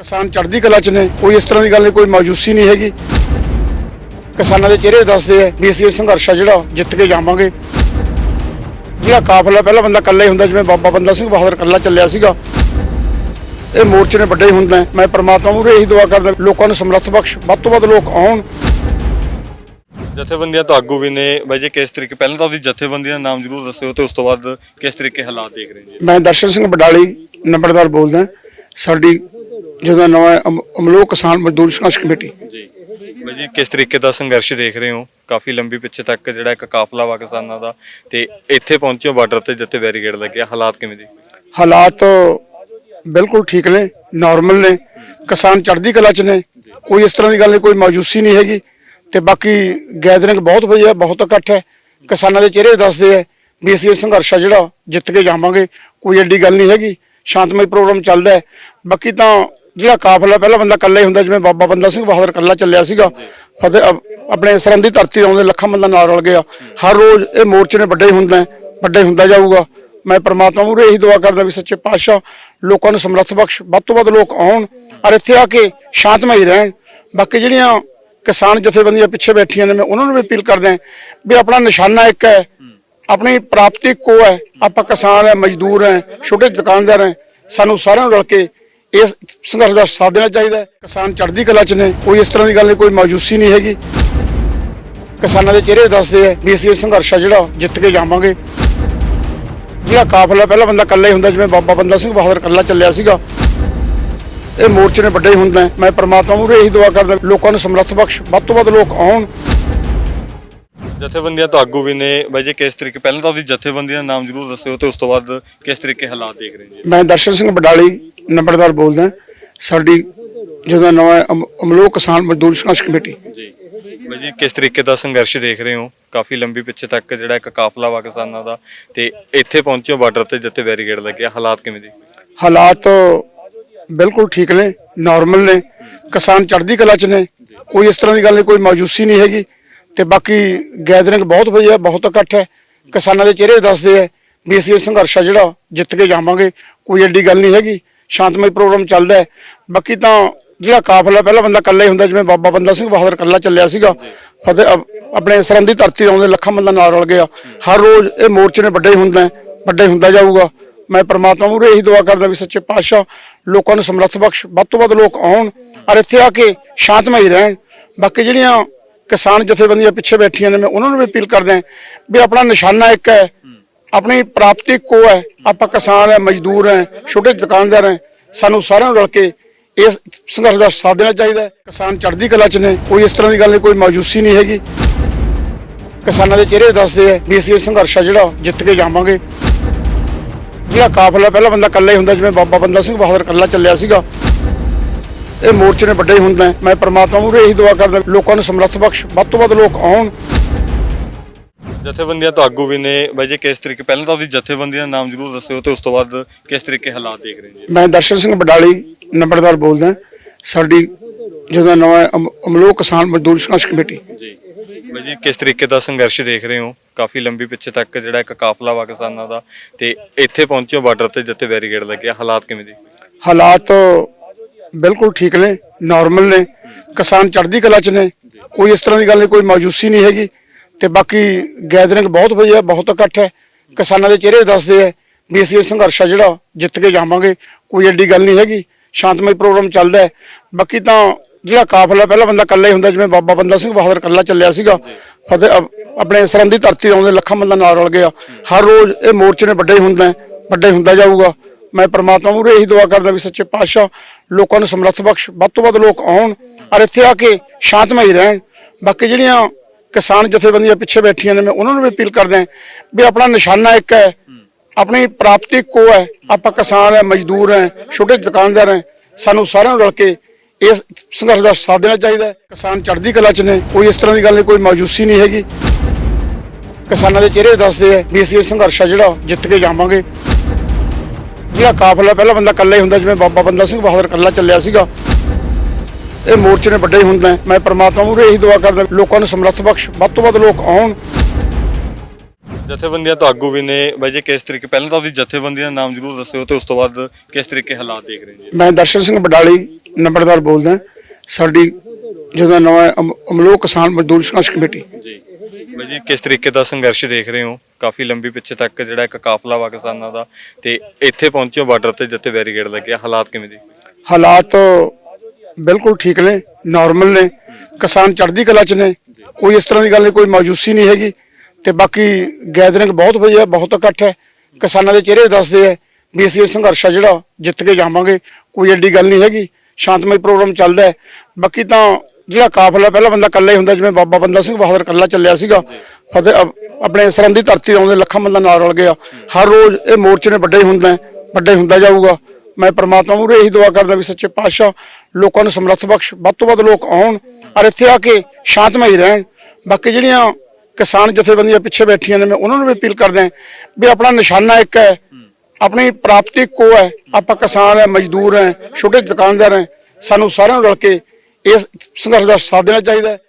ਕਿਸਾਨ ਚੜ੍ਹਦੀ ਕਲਾ ਚ ਨੇ ਕੋਈ ਇਸ ਤਰ੍ਹਾਂ ਦੀ ਗੱਲ ਨਹੀਂ ਕੋਈ ਮਾਯੂਸੀ ਨਹੀਂ ਹੈਗੀ। ਕਿਸਾਨਾਂ ਦੇ ਚਿਹਰੇ ਦੱਸਦੇ ਆ ਵੀ ਅਸੀਂ ਇਹ ਸੰਘਰਸ਼ ਆ ਜਿਹੜਾ ਜਿੱਤ ਕੇ ਜਾਵਾਂਗੇ। ਜਿਹੜਾ ਕਾਫਲਾ ਪਹਿਲਾ ਬੰਦਾ ਇਕੱਲਾ ਹੀ ਹੁੰਦਾ ਜਿਵੇਂ ਬਾਬਾ ਬੰਦਾ ਸਿੰਘ ਬਹਾਦਰ ਇਕੱਲਾ ਚੱਲਿਆ ਸੀਗਾ। ਇਹ ਮੋਰਚੇ ਨੇ ਵੱਡੇ ਹੁੰਦਾ ਹੈ। ਮੈਂ ਪ੍ਰਮਾਤਮਾ ਮੂਹਰੇ ਇਹੀ ਦੁਆ ਕਰਦਾ ਲੋਕਾਂ ਨੂੰ ਸਮਰੱਥ ਬਖਸ਼ ਵੱਧ ਤੋਂ ਵੱਧ ਲੋਕ ਆਉਣ। ਜਥੇਬੰਦੀਆਂ ਤੋਂ ਆਗੂ ਵੀ ਨੇ। ਬਾਈ ਜੀ ਕਿਸ ਤਰੀਕੇ ਪਹਿਲਾਂ ਤਾਂ ਉਹਦੀ ਜਥੇਬੰਦੀਆਂ ਦਾ ਨਾਮ ਜ਼ਰੂਰ ਦੱਸਿਓ ਤੇ ਉਸ ਤੋਂ ਬਾਅਦ ਕਿਸ ਤਰੀਕੇ ਹਾਲਾਤ ਦੇਖ ਰਹੇ ਜੀ ਮੈਂ ਦਰਸ਼ਨ ਸਿੰਘ ਬਡਾਲੀ ਨੰਬਰਦਾਰ ਬੋਲਦਾ। ਸਾਡੀ ਜਿਹੜਾ ਨਵਾਂ ਅਮ- ਅਮਲੋਕ ਕਿਸਾਨ ਮਜ਼ਦੂਰ ਸੰਘਰਸ਼ ਕਮੇਟੀ। ਜੀ। ਬਾਈ ਜੀ ਕਿਸ ਤਰੀਕੇ ਦਾ ਸੰਘਰਸ਼ ਦੇਖ ਰਹੇ ਹੋ? ਕਾਫੀ ਲੰਬੀ ਪਿੱਛੇ ਤੱਕ ਜਿਹੜਾ ਇੱਕ ਕਾਫਲਾ ਵਾ ਕਿਸਾਨਾਂ ਦਾ ਤੇ ਇੱਥੇ ਪਹੁੰਚਿਓ ਬਾਰਡਰ ਤੇ ਜਿੱਥੇ ਬੈਰੀਕੇਡ ਲੱਗਿਆ ਹਾਲਾਤ ਕਿਵੇਂ ਦੀ? ਹਾਲਾਤ ਬਿਲਕੁਲ ਠੀਕ ਨੇ ਨਾਰਮਲ ਨੇ। ਕਿਸਾਨ ਚੜ੍ਹਦੀ ਕਲਾ ਚ ਨੇ। ਕੋਈ ਇਸ ਤਰ੍ਹਾਂ ਦੀ ਗੱਲ ਨਹੀਂ ਕੋਈ ਮਾਯੂਸੀ ਨਹੀਂ ਹੈਗੀ। ਤੇ ਬਾਕੀ ਗੈਦਰਿੰਗ ਬਹੁਤ ਵਧੀਆ ਬਹੁਤ ਇਕੱਠ ਹੈ। ਕਿਸਾਨਾਂ ਦੇ ਚਿਹਰੇ ਦੱਸਦੇ ਆ ਵੀ ਅਸੀਂ ਇਹ ਸੰਘਰਸ਼ ਆ ਜਿਹੜਾ ਜਿੱਤ ਕੇ ਜਾਵਾਂਗੇ। ਕੋਈ ਐਡੀ ਗੱਲ ਨਹੀਂ ਹੈਗੀ। ਸ਼ਾਂਤਮਈ ਪ੍ਰੋਗਰਾਮ ਚੱਲਦਾ ਹੈ। ਬਾਕੀ ਤਾਂ ਜਿਹੜਾ ਕਾਫਲਾ ਪਹਿਲਾ ਬੰਦਾ ਇਕੱਲਾ ਹੀ ਹੁੰਦਾ ਜਿਵੇਂ ਬਾਬਾ ਬੰਦਾ ਸਿੰਘ ਬਹਾਦਰ ਇਕੱਲਾ ਚੱਲਿਆ ਸੀਗਾ ਫਤਿਹ ਆਪਣੇ ਸਰੰਦੀ ਧਰਤੀ ਤੇ ਆਉਂਦੇ ਲੱਖਾਂ ਬੰਦਾ ਨਾਲ ਰਲ ਗਿਆ। ਹਰ ਰੋਜ਼ ਇਹ ਮੋਰਚੇ ਨੇ ਵੱਡੇ ਹੁੰਦਾ ਵੱਡੇ ਹੁੰਦਾ ਜਾਊਗਾ। ਮੈਂ ਪ੍ਰਮਾਤਮਾ ਮੂਹਰੇ ਇਹੀ ਦੁਆ ਕਰਦਾ ਵੀ ਸੱਚੇ ਪਾਤਸ਼ਾਹ ਲੋਕਾਂ ਨੂੰ ਸਮਰੱਥ ਬਖਸ਼ ਵੱਧ ਤੋਂ ਵੱਧ ਲੋਕ ਆਉਣ ਔਰ ਇੱਥੇ ਆ ਕੇ ਸ਼ਾਂਤਮਈ ਰਹਿਣ। ਬਾਕੀ ਜਿਹੜੀਆਂ ਕਿਸਾਨ ਜਥੇਬੰਦੀਆਂ ਪਿੱਛੇ ਬੈਠੀਆਂ ਨੇ ਮੈਂ ਉਹਨਾਂ ਨੂੰ ਵੀ ਅਪੀਲ ਕਰਦਾ ਵੀ ਆਪਣਾ ਨਿਸ਼ਾਨਾ ਇੱਕ ਹੈ ਆਪਣੀ ਪ੍ਰਾਪਤੀ ਇੱਕੋ ਹੈ ਆਪਾਂ ਕਿਸਾਨ ਹੈ ਮਜ਼ਦੂਰ ਹੈ ਛੋਟੇ ਦੁਕਾਨਦਾਰ ਹੈ ਸਾਨੂੰ ਸਾਰਿਆਂ ਨੂੰ ਰਲ ਕੇ ਇਸ ਸੰਘਰਸ਼ ਦਾ ਸਾਥ ਦੇਣਾ ਚਾਹੀਦਾ ਹੈ। ਕਿਸਾਨ ਚੜ੍ਹਦੀ ਕਲਾ ਚ ਨੇ ਕੋਈ ਇਸ ਤਰ੍ਹਾਂ ਦੀ ਗੱਲ ਨਹੀਂ ਕੋਈ ਮਾਯੂਸੀ ਨਹੀਂ ਹੈਗੀ। ਕਿਸਾਨਾਂ ਦੇ ਚਿਹਰੇ ਦੱਸਦੇ ਆ ਵੀ ਅਸੀਂ ਇਹ ਸੰਘਰਸ਼ ਆ ਜਿਹੜਾ ਜਿੱਤ ਕੇ ਜਾਵਾਂਗੇ। ਜਿਹੜਾ ਕਾਫਲਾ ਪਹਿਲਾ ਬੰਦਾ ਇਕੱਲਾ ਹੀ ਹੁੰਦਾ ਜਿਵੇਂ ਬਾਬਾ ਬੰਦਾ ਸਿੰਘ ਬਹਾਦਰ ਇਕੱਲਾ ਚੱਲਿਆ ਸੀਗਾ। ਇਹ ਮੋਰਚੇ ਨੇ ਵੱਡੇ ਹੁੰਦਾ। ਮੈਂ ਪ੍ਰਮਾਤਮਾ ਮੂਹਰੇ ਇਹੀ ਦੁਆ ਕਰਦਾ ਲੋਕਾਂ ਨੂੰ ਸਮਰੱਥ ਬਖਸ਼ ਵੱਧ ਤੋਂ ਵੱਧ ਲੋਕ ਆਉਣ। ਜਥੇਬੰਦੀਆਂ ਤੋਂ ਆਗੂ ਵੀ ਨੇ। ਬਾਈ ਜੀ ਕਿਸ ਤਰੀਕੇ ਪਹਿਲਾਂ ਤਾਂ ਉਹਦੀ ਜਥੇਬੰਦੀਆਂ ਦਾ ਨਾਮ ਜ਼ਰੂਰ ਦੱਸਿਓ ਤੇ ਉਸ ਤੋਂ ਬਾਅਦ ਕਿਸ ਤਰੀਕੇ ਹਾਲਾਤ ਦੇਖ ਰਹੇ ਜੀ ਮੈਂ ਦਰਸ਼ਨ ਸਿੰਘ ਬਡਾਲੀ ਨੰਬਰਦਾਰ ਬੋਲਦਾ ਸਾਡੀ ਨਵਾਂ ਅਮ- ਅਮਲੋਕ ਕਿਸਾਨ ਮਜ਼ਦੂਰ ਸੰਘਰਸ਼ ਕਮੇਟੀ। ਜੀ। ਬਾਈ ਜੀ ਕਿਸ ਤਰੀਕੇ ਦਾ ਸੰਘਰਸ਼ ਦੇਖ ਰਹੇ ਹੋ? ਕਾਫੀ ਲੰਬੀ ਪਿੱਛੇ ਤੱਕ ਜਿਹੜਾ ਇੱਕ ਕਾਫਲਾ ਵਾ ਕਿਸਾਨਾਂ ਦਾ ਤੇ ਇੱਥੇ ਪਹੁੰਚਿਓ ਬਾਰਡਰ ਤੇ ਜਿੱਥੇ ਬੈਰੀਕੇਡ ਲੱਗਿਆ ਹਾਲਾਤ ਕਿਵੇਂ ਦੀ? ਹਾਲਾਤ ਬਿਲਕੁਲ ਠੀਕ ਨੇ ਨਾਰਮਲ ਨੇ। ਕਿਸਾਨ ਚੜ੍ਹਦੀ ਕਲਾ ਚ ਨੇ। ਕੋਈ ਇਸ ਤਰ੍ਹਾਂ ਦੀ ਗੱਲ ਨਹੀਂ ਕੋਈ ਮਾਯੂਸੀ ਨਹੀਂ ਹੈਗੀ। ਤੇ ਬਾਕੀ ਗੈਦਰਿੰਗ ਬਹੁਤ ਵਧੀਆ ਬਹੁਤ ਇਕੱਠ ਹੈ। ਕਿਸਾਨਾਂ ਦੇ ਚਿਹਰੇ ਦੱਸਦੇ ਆ ਵੀ ਅਸੀਂ ਇਹ ਸੰਘਰਸ਼ ਜਿਹੜਾ ਜਿੱਤ ਕੇ ਜਾਵਾਂਗੇ ਕੋਈ ਐਡੀ ਗੱਲ ਨਹੀਂ ਹੈਗੀ। ਸ਼ਾਂਤਮਈ ਪ੍ਰੋਗਰਾਮ ਚੱਲਦਾ ਹੈ। ਬਾਕੀ ਤਾਂ ਜਿਹੜਾ ਕਾਫਲਾ ਪਹਿਲਾ ਬੰਦਾ ਇਕੱਲਾ ਹੀ ਹੁੰਦਾ ਜਿਵੇਂ ਬਾਬਾ ਬੰਦਾ ਸਿੰਘ ਬਹਾਦਰ ਇਕੱਲਾ ਚੱਲਿਆ ਸੀਗਾ। ਫਤਿਹ ਆਪਣੇ ਸਰੰਦੀ ਧਰਤੀ ਆਉਂਦੇ ਲੱਖਾਂ ਬੰਦਾ ਨਾਲ ਰਲ ਗਿਆ। ਹਰ ਰੋਜ਼ ਇਹ ਮੋਰਚੇ ਨੇ ਵੱਡੇ ਹੁੰਦਾ ਵੱਡੇ ਹੁੰਦਾ ਜਾਊਗਾ। ਮੈਂ ਪ੍ਰਮਾਤਮਾ ਮੂਹਰੇ ਇਹੀ ਦੁਆ ਕਰਦਾ ਵੀ ਸੱਚੇ ਪਾਤਸ਼ਾਹ ਲੋਕਾਂ ਨੂੰ ਸਮਰੱਥ ਬਖਸ਼ ਵੱਧ ਤੋਂ ਵੱਧ ਲੋਕ ਆਉਣ ਔਰ ਇੱਥੇ ਆ ਕੇ ਸ਼ਾਂਤਮਈ ਰਹਿਣ। ਬਾਕੀ ਜਿਹੜੀਆਂ ਕਿਸਾਨ ਜਥੇਬੰਦੀਆਂ ਪਿੱਛੇ ਬੈਠੀਆਂ ਨੇ ਮੈਂ ਉਹਨਾਂ ਨੂੰ ਵੀ ਅਪੀਲ ਕਰਦਾ ਵੀ ਆਪਣਾ ਨਿਸ਼ਾਨਾ ਇੱਕ ਹੈ ਆਪਣੀ ਪ੍ਰਾਪਤੀ ਕੋ ਹੈ, ਆਪਾਂ ਕਿਸਾਨ ਹੈ, ਮਜ਼ਦੂਰ ਹੈ, ਛੋਟੇ ਦੁਕਾਨਦਾਰ ਹੈ, ਸਾਨੂੰ ਸਾਰਿਆਂ ਨੂੰ ਰਲ ਕੇ ਇਸ ਸੰਘਰਸ਼ ਦਾ ਸਾਥ ਦੇਣਾ ਚਾਹੀਦਾ ਹੈ। ਕਿਸਾਨ ਚੜ੍ਹਦੀ ਕਲਾ ਚ ਨੇ, ਕੋਈ ਇਸ ਤਰ੍ਹਾਂ ਦੀ ਗੱਲ ਨਹੀਂ, ਕੋਈ ਮਾਯੂਸੀ ਨਹੀਂ ਹੈਗੀ। ਕਿਸਾਨਾਂ ਦੇ ਚਿਹਰੇ ਦੱਸਦੇ ਆ ਵੀ ਅਸੀਂ ਇਹ ਸੰਘਰਸ਼ ਆ ਜਿਹੜਾ ਜਿੱਤ ਕੇ ਜਾਵਾਂਗੇ। ਜਿਹੜਾ ਕਾਫਲਾ, ਪਹਿਲਾਂ ਬੰਦਾ ਇਕੱਲਾ ਹੀ ਹੁੰਦਾ, ਜਿਵੇਂ ਬਾਬਾ ਬੰਦਾ ਸਿੰਘ ਬਹਾਦਰ ਇਕੱਲਾ ਚੱਲਿਆ ਸੀਗਾ। ਇਹ ਮੋਰਚੇ ਨੇ ਵੱਡੇ ਹੀ ਹੁੰਦਾ ਹੈ। ਮੈਂ ਪ੍ਰਮਾਤਮਾ ਮੂਹਰੇ ਇਹੀ ਦੁਆ ਕਰਦਾ, ਲੋਕਾਂ ਨੂੰ ਸਮਰੱਥ ਬਖਸ਼, ਵੱਧ ਤੋਂ ਵੱਧ ਲੋਕ ਆਉਣ। ਜਥੇਬੰਦੀਆਂ ਤੋਂ ਆਗੂ ਵੀ ਨੇ। ਬਾਈ ਜੀ ਕਿਸ ਤਰੀਕੇ ਪਹਿਲਾਂ ਤਾਂ ਉਹਦੀ ਜਥੇਬੰਦੀਆਂ ਦਾ ਨਾਮ ਜ਼ਰੂਰ ਦੱਸਿਓ ਤੇ ਉਸ ਤੋਂ ਬਾਅਦ ਕਿਸ ਤਰੀਕੇ ਹਾਲਾਤ ਦੇਖ ਰਹੇ ਜੀ ਮੈਂ ਦਰਸ਼ਨ ਸਿੰਘ ਬਡਾਲੀ ਨੰਬਰਦਾਰ ਬੋਲਦਾ ਸਾਡੀ ਜਿਹੜਾ ਨਵਾਂ ਅਮ- ਅਮਲੋਕ ਕਿਸਾਨ ਮਜ਼ਦੂਰ ਸੰਘਰਸ਼ ਕਮੇਟੀ। ਜੀ। ਬਾਈ ਜੀ ਕਿਸ ਤਰੀਕੇ ਦਾ ਸੰਘਰਸ਼ ਦੇਖ ਰਹੇ ਹੋ? ਕਾਫੀ ਲੰਬੀ ਪਿੱਛੇ ਤੱਕ ਜਿਹੜਾ ਇੱਕ ਕਾਫਲਾ ਵਾ ਕਿਸਾਨਾਂ ਦਾ ਤੇ ਇੱਥੇ ਪਹੁੰਚਿਓ ਬਾਰਡਰ ਤੇ ਜਿੱਥੇ ਬੈਰੀਕੇਡ ਲੱਗਿਆ ਹਾਲਾਤ ਕਿਵੇਂ ਦੀ? ਹਾਲਾਤ ਬਿਲਕੁਲ ਠੀਕ ਨੇ ਨਾਰਮਲ ਨੇ। ਕਿਸਾਨ ਚੜ੍ਹਦੀ ਕਲਾ ਚ ਨੇ। ਕੋਈ ਇਸ ਤਰ੍ਹਾਂ ਦੀ ਗੱਲ ਨਹੀਂ ਕੋਈ ਮਾਯੂਸੀ ਨਹੀਂ ਹੈਗੀ। ਤੇ ਬਾਕੀ ਗੈਦਰਿੰਗ ਬਹੁਤ ਵਧੀਆ, ਬਹੁਤ ਇਕੱਠ ਹੈ। ਕਿਸਾਨਾਂ ਦੇ ਚਿਹਰੇ ਦੱਸਦੇ ਆ ਵੀ ਅਸੀਂ ਇਹ ਸੰਘਰਸ਼ ਆ ਜਿਹੜਾ ਜਿੱਤ ਕੇ ਜਾਵਾਂਗੇ, ਕੋਈ ਐਡੀ ਗੱਲ ਨਹੀਂ ਹੈਗੀ, ਸ਼ਾਂਤਮਈ ਪ੍ਰੋਗਰਾਮ ਚੱਲਦਾ ਹੈ। ਬਾਕੀ ਤਾਂ ਜਿਹੜਾ ਕਾਫਲਾ, ਪਹਿਲਾਂ ਬੰਦਾ ਇਕੱਲਾ ਹੀ ਹੁੰਦਾ, ਜਿਵੇਂ ਬਾਬਾ ਬੰਦਾ ਸਿੰਘ ਬਹਾਦਰ ਇਕੱਲਾ ਚੱਲਿਆ ਸੀਗਾ, ਫਤਿਹ ਅਪ- ਆਪਣੇ ਸਰੰਦੀ ਧਰਤੀ ਤੇ ਆਉਂਦੇ ਲੱਖਾਂ ਬੰਦਾ ਨਾਲ ਰਲ ਗਿਆ। ਹਰ ਰੋਜ਼ ਇਹ ਮੋਰਚੇ ਨੇ ਵੱਡੇ ਹੀ ਹੁੰਦਾ ਵੱਡੇ ਹੁੰਦਾ ਜਾਊਗਾ। ਮੈਂ ਪਰਮਾਤਮਾ ਮੂਹਰੇ ਇਹੀ ਦੁਆ ਕਰਦਾ ਵੀ ਸੱਚੇ ਪਾਤਸ਼ਾਹ ਲੋਕਾਂ ਨੂੰ ਸਮਰੱਥ ਬਖਸ਼, ਵੱਧ ਤੋਂ ਵੱਧ ਲੋਕ ਆਉਣ, ਔਰ ਇੱਥੇ ਆ ਕੇ ਸ਼ਾਂਤਮਈ ਰਹਿਣ। ਬਾਕੀ ਜਿਹੜੀਆਂ ਕਿਸਾਨ ਜਥੇਬੰਦੀਆਂ ਪਿੱਛੇ ਬੈਠੀਆਂ ਨੇ, ਮੈਂ ਉਹਨਾਂ ਨੂੰ ਵੀ ਅਪੀਲ ਕਰਦਾ ਵੀ ਆਪਣਾ ਨਿਸ਼ਾਨਾ ਇੱਕ ਹੈ, ਆਪਣੀ ਪ੍ਰਾਪਤੀ ਇੱਕੋ ਹੈ, ਆਪਾਂ ਕਿਸਾਨ ਹੈ, ਮਜ਼ਦੂਰ ਹੈ, ਛੋਟੇ ਦੁਕਾਨਦਾਰ ਹੈ, ਸਾਨੂੰ ਸਾਰਿਆਂ ਨੂੰ ਰਲ ਕੇ ਇਸ ਸੰਘਰਸ਼ ਦਾ ਸਾਥ ਦੇਣਾ ਚਾਹੀਦਾ ਹੈ। ਕਿਸਾਨ ਚੜ੍ਹਦੀ ਕਲਾ ਚ ਨੇ, ਕੋਈ ਇਸ ਤਰ੍ਹਾਂ ਦੀ ਗੱਲ ਨਹੀਂ, ਕੋਈ ਮਾਯੂਸੀ ਨਹੀਂ ਹੈਗੀ। ਕਿਸਾਨਾਂ ਦੇ ਚਿਹਰੇ ਦੱਸਦੇ ਆ ਵੀ ਅਸੀਂ ਇਹ ਸੰਘਰਸ਼ ਆ ਜਿਹੜਾ ਜਿੱਤ ਕੇ ਜਾਵਾਂਗੇ। ਜਿਹੜਾ ਕਾਫਲਾ, ਪਹਿਲਾਂ ਬੰਦਾ ਇਕੱਲਾ ਹੀ ਹੁੰਦਾ, ਜਿਵੇਂ ਬਾਬਾ ਬੰਦਾ ਸਿੰਘ ਬਹਾਦਰ ਇਕੱਲਾ ਚੱਲਿਆ ਸੀਗਾ। ਇਹ ਮੋਰਚੇ ਨੇ ਵੱਡੇ ਹੁੰਦਾ। ਮੈਂ ਪ੍ਰਮਾਤਮਾ ਮੂਹਰੇ ਇਹੀ ਦੁਆ ਕਰਦਾ ਲੋਕਾਂ ਨੂੰ ਸਮਰੱਥ ਬਖਸ਼। ਵੱਧ ਤੋਂ ਵੱਧ ਲੋਕ ਆਉਣ। ਜਥੇਬੰਦੀਆਂ ਤੋਂ ਆਗੂ ਵੀ ਨੇ। ਬਾਈ ਜੀ ਕਿਸ ਤਰੀਕੇ ਪਹਿਲਾਂ ਤਾਂ ਉਹਦੀ ਜਥੇਬੰਦੀਆਂ ਦਾ ਨਾਮ ਜ਼ਰੂਰ ਦੱਸਿਓ ਤੇ ਉਸ ਤੋਂ ਬਾਅਦ ਕਿਸ ਤਰੀਕੇ ਹਾਲਾਤ ਦੇਖ ਰਹੇ ਜੀ? ਮੈਂ ਦਰਸ਼ਨ ਸਿੰਘ ਬਡਾਲੀ ਨੰਬਰਦਾਰ ਬੋਲਦਾ। ਸਾਡੀ ਜਿਹੜਾ ਨਵਾਂ ਅਮ- ਅਮਲੋਕ ਕਿਸਾਨ ਮਜ਼ਦੂਰ ਸੰਘਰਸ਼ ਕਮੇਟੀ। ਜੀ। ਬਾਈ ਜੀ ਕਿਸ ਤਰੀਕੇ ਦਾ ਸੰਘਰਸ਼ ਦੇਖ ਰਹੇ ਹੋ? ਕਾਫੀ ਲੰਬੀ ਪਿੱਛੇ ਤੱਕ ਜਿਹੜਾ ਇੱਕ ਕਾਫਲਾ ਵਾ ਕਿਸਾਨਾਂ ਦਾ ਤੇ ਇੱਥੇ ਪਹੁੰਚੋ ਬਾਰਡਰ ਤੇ ਜਿੱਥੇ ਬੈਰੀਕੇਡ ਲੱਗਿਆ ਹਾਲਾਤ ਕਿਵੇਂ ਦੇ? ਹਾਲਾਤ ਬਿਲਕੁਲ ਠੀਕ ਨੇ ਨਾਰਮਲ ਨੇ ਕਿਸਾਨ ਚੜ੍ਹਦੀ ਕਲਾ ਚ ਨੇ ਕੋਈ ਇਸ ਤਰ੍ਹਾਂ ਦੀ ਗੱਲ ਨਹੀਂ ਕੋਈ ਮਾਯੂਸੀ ਨਹੀਂ ਹੈਗੀ ਤੇ ਬਾਕੀ ਗੈਦਰਿੰਗ ਬਹੁਤ ਵਧੀਆ ਬਹੁਤ ਇਕੱਠ ਹੈ। ਕਿਸਾਨਾਂ ਦੇ ਚਿਹਰੇ ਦੱਸਦੇ ਆ ਵੀ ਅਸੀਂ ਇਹ ਸੰਘਰਸ਼ ਆ ਜਿਹੜਾ ਜਿੱਤ ਕੇ ਜਾਵਾਂਗੇ ਕੋਈ ਐਡੀ ਗੱਲ ਨਹੀਂ ਹੈਗੀ ਸ਼ਾਂਤਮਈ ਪ੍ਰੋਗਰਾਮ ਚੱਲਦਾ ਹੈ। ਬਾਕੀ ਤਾਂ ਜਿਹੜਾ ਕਾਫਲਾ ਪਹਿਲਾ ਬੰਦਾ ਇਕੱਲਾ ਹੀ ਹੁੰਦਾ ਜਿਵੇਂ ਬਾਬਾ ਬੰਦਾ ਸਿੰਘ ਬਹਾਦਰ ਇਕੱਲਾ ਚੱਲਿਆ ਸੀਗਾ ਫਤਿਹ ਅਪ- ਆਪਣੇ ਸਰੰਦੀ ਧਰਤੀ ਤੇ ਆਉਂਦੇ ਲੱਖਾਂ ਬੰਦਾ ਨਾਲ ਰਲ ਗਿਆ। ਹਰ ਰੋਜ਼ ਇਹ ਮੋਰਚੇ ਨੇ ਵੱਡੇ ਹੁੰਦਾ ਹੈ, ਵੱਡੇ ਹੁੰਦਾ ਜਾਊਗਾ। ਮੈਂ ਪ੍ਰਮਾਤਮਾ ਮੂਹਰੇ ਇਹੀ ਦੁਆ ਕਰਦਾ ਵੀ ਸੱਚੇ ਪਾਤਸ਼ਾਹ ਲੋਕਾਂ ਨੂੰ ਸਮਰੱਥ ਬਖਸ਼। ਵੱਧ ਤੋਂ ਵੱਧ ਲੋਕ ਆਉਣ ਔਰ ਇੱਥੇ ਆ ਕੇ ਸ਼ਾਂਤਮਈ ਰਹਿਣ। ਬਾਕੀ ਜਿਹੜੀਆਂ ਕਿਸਾਨ ਜਥੇਬੰਦੀਆਂ ਪਿੱਛੇ ਬੈਠੀਆਂ ਨੇ, ਮੈਂ ਉਹਨਾਂ ਨੂੰ ਵੀ ਅਪੀਲ ਕਰਦਾ ਵੀ ਆਪਣਾ ਨਿਸ਼ਾਨਾ ਇੱਕ ਹੈ, ਆਪਣੀ ਪ੍ਰਾਪਤੀ ਇੱਕੋ ਹੈ, ਆਪਾਂ ਕਿਸਾਨ ਹੈ, ਮਜ਼ਦੂਰ ਹੈ, ਛੋਟੇ ਦੁਕਾਨਦਾਰ ਹੈ, ਸਾਨੂੰ ਸਾਰਿਆਂ ਨੂੰ ਰਲ ਕੇ ਇਸ ਸੰਘਰਸ਼ ਦਾ ਸਾਥ ਦੇਣਾ ਚਾਹੀਦਾ